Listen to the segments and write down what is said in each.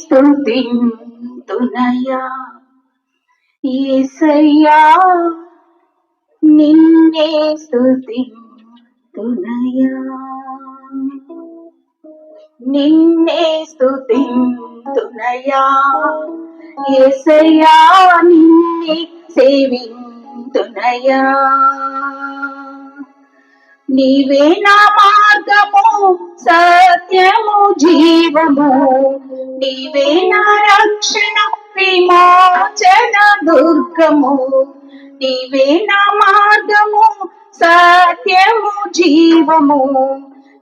స్తుతింతునయా ఏసయ్యా నిన్నే స్తుతింతునయా నిన్నే స్తుతింతునయా ఏసయ్యా నిన్నే సేవింతునయా నీవే నా మార్గము సత్యము జీవము. నీవే నా రక్షణ విమోచన దుర్గము. నీవే నా మార్గము సత్యము జీవము.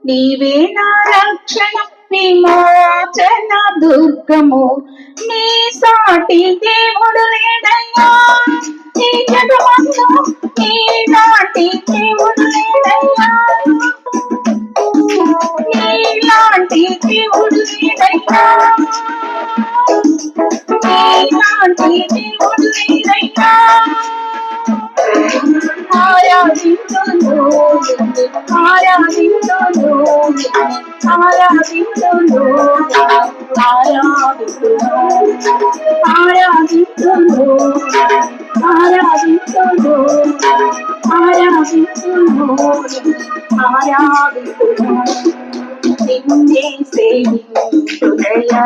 నీవే నా రక్షణ విమోచన దుర్గము. నీ సాటి దేవుడు లేడయ్యా నీ జగమందు నీ నాటి നിന്നെ സേവിക്കുകയാ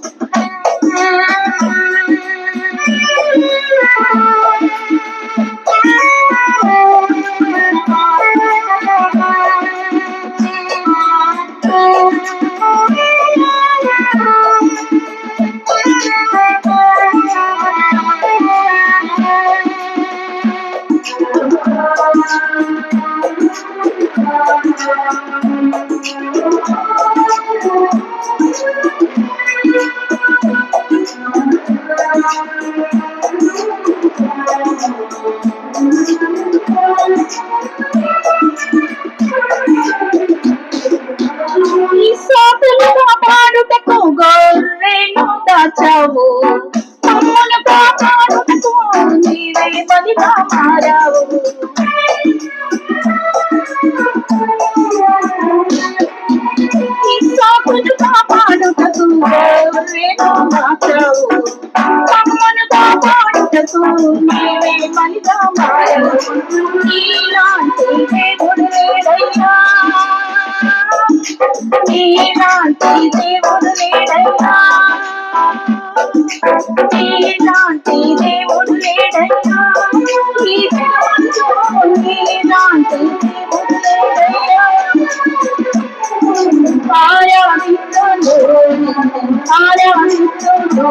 కాపాడుటకు నీవే బలిగా మారావు నీలాంటి దేవుడు లేడయ్యా నీలాంటి దేవుడు లేడయ్యా నీలాంటి దేవుడు లేడయ్యా ఈ జగమందు నీలాంటి దేవుడు లేడయ్యా ఆరాధించును ఆరాధించును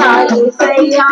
కలిసయ్యా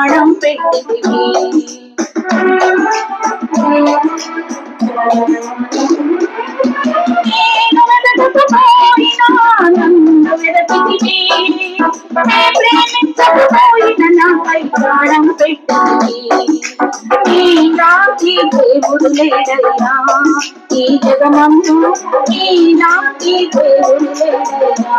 ప్రాణం పెట్టితివి నేను వెదకుపోయిన నన్ను వెదకితివి ప్రేమించకపోయిన నాపై ప్రాణం పెట్టితివి నాకి ఈ జగమందు ఈ నాకి దేవుడు లేడయ్యా.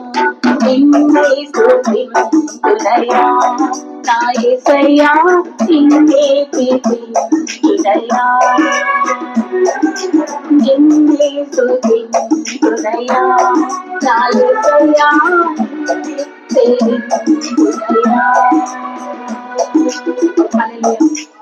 నిన్ను, ఆరాధించును నిన్నే స్తుతించునయ్యా నా యేసయ్యా నిన్నే కీర్తించునయ్యా నిన్నే స్తుతించునయ్యా నా యేసయ్యా నిన్నే సేవించునయ్యా హల్లెలూయా